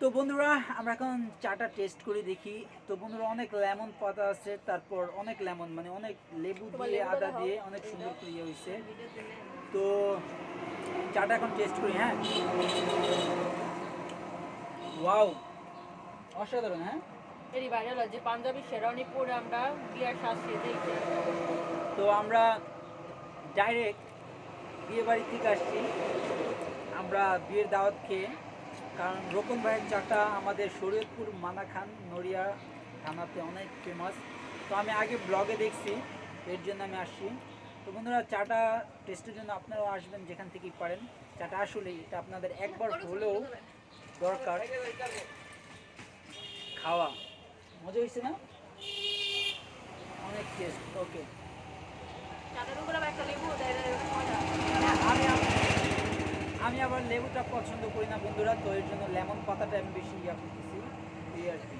তো বন্ধুরা আমরা এখন চাটা টেস্ট করে দেখি। তো বন্ধুরা অনেক লেমন পাতা আছে তারপর অনেক লেমন মানে অনেক লেবু দিয়ে আদা দিয়ে অনেক সুন্দর ইয়ে হয়েছে। তো চাটা এখন টেস্ট করি হ্যাঁ? ওয়াও অসাধারণ হ্যাঁ? এরই ভাইরাল যে পাঞ্জাবি শেরানি পরে আমরা বিয়ার শ্বাস দেখি। তো আমরা ডাইরেক্ট বিয়ে বাড়ি থেকে আসছি। আমরা বিয়ের দাওয়াত খেয়ে কারণ রকম ভাইয়ের চাটা আমাদের শরীয়তপুর মানাখান নড়িয়া থানাতে অনেক ফেমাস তো আমি আগে ব্লগে দেখছি, এর জন্য আমি আসছি। তো বন্ধুরা, চাটা টেস্টের জন্য আপনারাও আসবেন যেখান থেকেই পারেন। চাটা আসলে এটা আপনাদের একবার হলেও দরকার খাওয়া। মজা হয়েছে না? অনেক টেস্ট ওকে চাঁদের উপরে আবার একটা লেবু দেয় দেয়, মজা আমি আব- আমি আবার লেবুটা পছন্দ করি না, বন্ধুরা, তো এর জন্য লেমন পাতাটা আমি বেশি ইয়া করতেছি, এই আর কি।